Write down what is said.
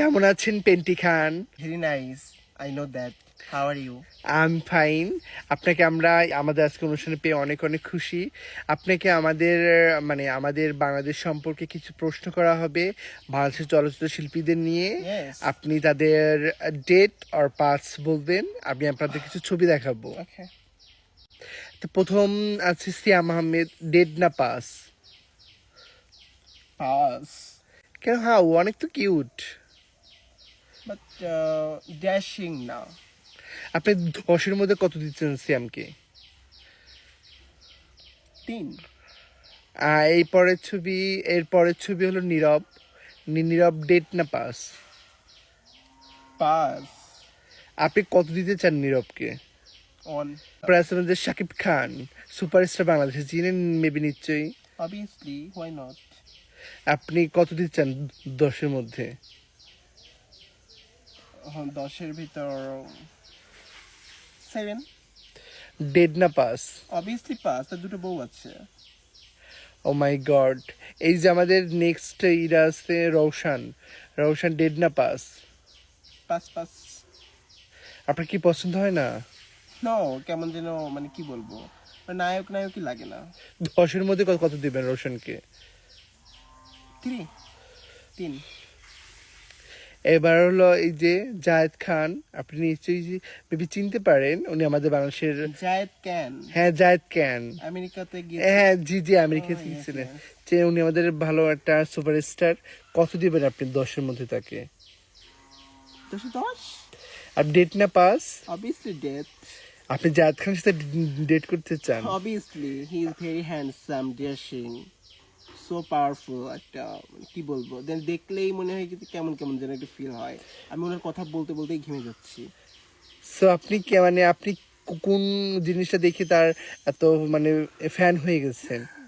কেমন আছেন পেন্টি খান? Very nice I know that how are you I am fine আপনাকে আমরা আমাদের আজকে অনুষ্ঠানে পেয়ে অনেক অনেক খুশি। আপনাকে আমাদের মানে আমাদের বাংলাদেশ সম্পর্কে কিছু প্রশ্ন করা হবে বাংলাদেশের চলচ্চিত্র শিল্পীদের নিয়ে। আপনি তাদের ডেট আর পাস বলবেন আমি আপনাদের কিছু ছবি দেখাবো. তো প্রথম আছে সিয়াম আহমেদ ডেট না পাস পাস কেন? হ্যাঁ ও অনেক তো cute But uh, dashing now. আপনি দশের মধ্যে কত দিচ্ছেন Teen. আহ, এই পরের ছবি এর পরের ছবি হলো নীরব নীরব ডেট না পাস Pass. আপনি কত দিতে চান নীরবকে আছে আমাদের শাকিব খান সুপারস্টার বাংলাদেশে চিনেন মেবি নিশ্চয়ই Obviously, why not? আপনি কত দিতে চান দশের মধ্যে দশের ভিতর সেভেন ডেড না পাস অবভিয়াসলি পাস তার দুটো বউ আছে। ও মাই গড এই যে আমাদের নেক্সট ইরা আছে রৌশান রৌশান ডেড না পাস পাস পাস আপনার কি পছন্দ হয় না? নো কেমন যেন মানে কি বলব? মানে নায়ক নায়কই লাগে না। দশের মধ্যে কত কত দিবেন রৌশনকে থ্রি তিন। এবার হলো এই যে জায়েদ খান আপনি নিশ্চয়ই মেবি চিনতে পারেন উনি আমাদের বাংলাদেশের জায়েদ ক্যান হ্যাঁ জায়েদ ক্যান আমেরিকাতে গিয়ে হ্যাঁ জি জি আমেরিকা Oh, থেকে yes, ছিলেন yes. যে উনি আমাদের ভালো একটা সুপারস্টার। কত দিবেন আপনি দশের মধ্যে তাকে? দশে দশ? আর ডেট না পাস? অবভিয়াসলি ডেথ আপনি জায়েদ খানের সাথে ডেট করতে চান? Obviously, he is very handsome, dashing, so powerful একটা, কি বলব? দেন দেখলেই মনে হয় কিন্তু কেমন কেমন যেন একটা ফিল হয়। আমি ওনার কথা বলতে, বলতেই ঘেমে যাচ্ছি। সো আপনি কে মানে আপনি কোন জিনিসটা দেখে তার এত মানে ফ্যান হয়ে গেছেন?